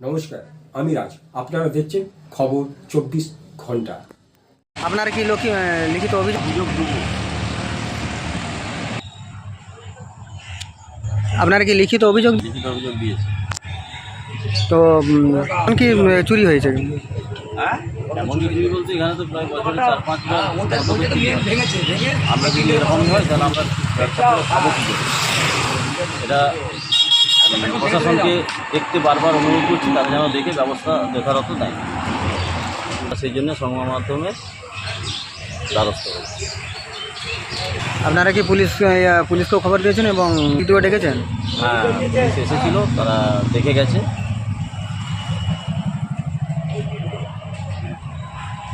নমস্কার আমি রাজ। আপনারা দেখছেন খবর চব্বিশ ঘণ্টা। আপনার কি লোক লিখিত অভিযোগ আপনার কি লিখিত অভিযোগ? লিখিত অভিযোগ দিয়েছে। তো উম, এখন কি উম, চুরি হয়েছে? এমন কিছু বলতে এখানে তো প্রায় বছরে চার পাঁচবার মতো চুরি হয়। আমরা যদি এরকমই হয় তাহলে আমরা ব্যবসা করে খাব কী করে? এটা প্রশাসনকে দেখতে বারবার অনুরোধ করছি তারা যেন দেখে ব্যবস্থা যথাযথ দেয় সেই জন্য সংবাদ মাধ্যমে দ্বারস্থ হয়েছে। আপনারা কি পুলিশ পুলিশকেও খবর দিয়েছেন এবং ভিডিও ডেকেছেন? হ্যাঁ পুলিশ এসেছিল তারা দেখে গেছে।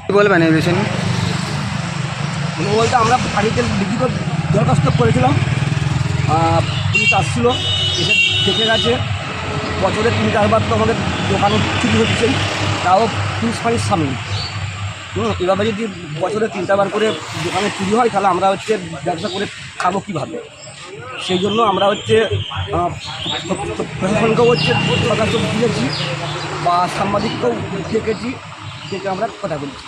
কি বলবেন এই বিষয়ে নিয়ে? মানে বলতে আমরা বাড়িতে লিখিত দরখাস্ত করেছিলাম পুলিশ আসছিল। এসে দেখে গেছে। বছরে তিন চারবার তো আমাদের দোকানও চুরি হচ্ছে। তাও পুলিশ ফাঁড়ির সামনে। হুম এভাবে যদি বছরে তিন চারবার করে দোকানে চুরি হয়, তাহলে আমরা হচ্ছে ব্যবসা করে খাব কীভাবে? সেই জন্য আমরা হচ্ছে প্রশাসনকেও হচ্ছে দরখাস্ত দিয়েছি বা সাংবাদিককেও ডেকেছি ডেকে আমরা কথা বলছি।